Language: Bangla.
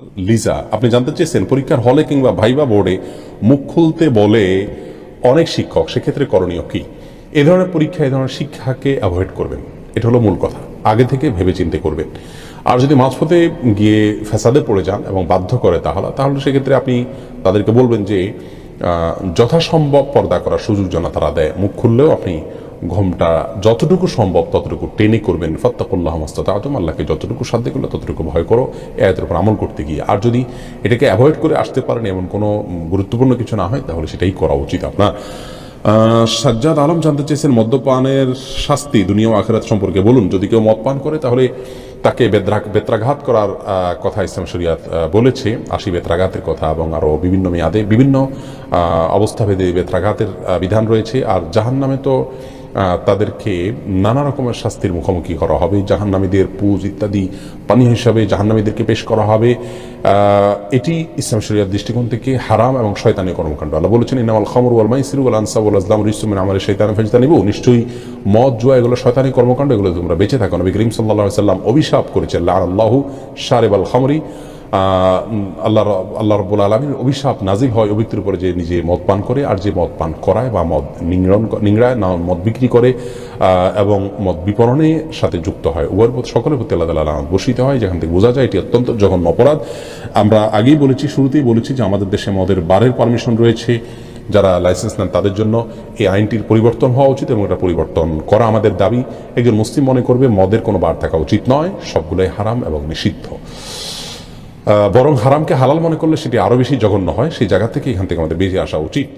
লিজা, আপনি জানতে চেয়েছেন, পরীক্ষার হলে কিংবা ভাইবা বোর্ডে মুখ খুলতে বলে অনেক শিক্ষক, সেক্ষেত্রে করণীয় কি? এ ধরনের পরীক্ষা, এ ধরনের শিক্ষাকে অ্যাভয়েড করবেন। এটা হলো মূল কথা। আগে থেকে ভেবে চিন্তে করবেন। আর যদি মাঝপথে গিয়ে ফ্যাসাদে পড়ে যান এবং বাধ্য করে তাহলে তাহলে সেক্ষেত্রে আপনি তাদেরকে বলবেন যে যথাসম্ভব পর্দা করার সুযোগ যেন তারা দেয়। মুখ খুললেও আপনি ঘুমটা যতটুকু সম্ভব ততটুকু টেনে করবেন। ফত্তাকুল্লাহ মস্তাদ আজম আল্লাহকে যতটুকু সাধ্য করলে ততটুকু ভয় করো, এ উপর আমল করতে গিয়ে। আর যদি এটাকে অ্যাভয়েড করে আসতে পারেন, এমন কোনো গুরুত্বপূর্ণ কিছু না হয়, তাহলে সেটাই করা উচিত আপনার। সাজ্জাদ আলম জানতে চেয়েছেন, মদ্যপানের শাস্তি দুনিয়া আখেরাত সম্পর্কে বলুন। যদি কেউ মদ পান করে, তাহলে তাকে বেদ্রা, বেত্রাঘাত করার কথা ইসলাম শরিয়াত বলেছে। আশি বেত্রাঘাতের কথা এবং আরও বিভিন্ন মেয়াদে বিভিন্ন অবস্থাভেদে বেত্রাঘাতের বিধান রয়েছে। আর জাহান নামে তো তাদেরকে নানা রকমের শাস্তির মুখোমুখি করা হবে, জাহান্নামীদের পুজ ইত্যাদি পানি হিসাবে জাহান্নামীদেরকে পেশ করা হবে। এটি ইসলাম শরিয়ার দৃষ্টিকোণ থেকে হারাম এবং শয়তানি কর্মকাণ্ড। আল্লাহ বলেছেন ইনামাল খামর ওয়াল মাইসির ওয়াল আনসাব ওয়াল আসলাম রিসুমিন আমার শৈতান ফেজতা নিব নিশ্চয়ই মদ, জুয়া, এগুলো শয়তানি কর্মকাণ্ড, এগুলো তোমরা বেঁচে থাকো। নবী করিম সাল্লাহ সাল্লাম অভিশাপ করেছেন আল্লাহ সারেব আল খামরি। আল্লাহ আল্লাহ রব্বুল আলমীর অভিশাপ নাজিল হয় ওই ব্যক্তির উপরে যে নিজে মদ পান করে আর যে মদ পান করায় বা মদ নিংড়ন নিংড়ায় না মদ বিক্রি করে এবং মদ বিপণনের সাথে যুক্ত হয়। উভয়ের প্রতি সকলের প্রতি আল্লাহ তালা বসিত হয়, যেখান থেকে বোঝা যায় এটি অত্যন্ত জঘন্য অপরাধ। আমরা আগেই বলেছি, শুরুতেই বলেছি যে আমাদের দেশে মদের বারের পারমিশন রয়েছে। যারা লাইসেন্স নেন তাদের জন্য এই আইনটির পরিবর্তন হওয়া উচিত এবং এটা পরিবর্তন করা আমাদের দাবি। একজন মুসলিম মনে করবে, মদের কোনো বার থাকা উচিত নয়, সবগুলোই হারাম এবং নিষিদ্ধ। বরং হারামকে হালাল মনে করলে সেটি আরও বেশি জঘন্য হয়। সেই জায়গা থেকে এখান থেকে আমাদের বেরিয়ে আসা উচিত।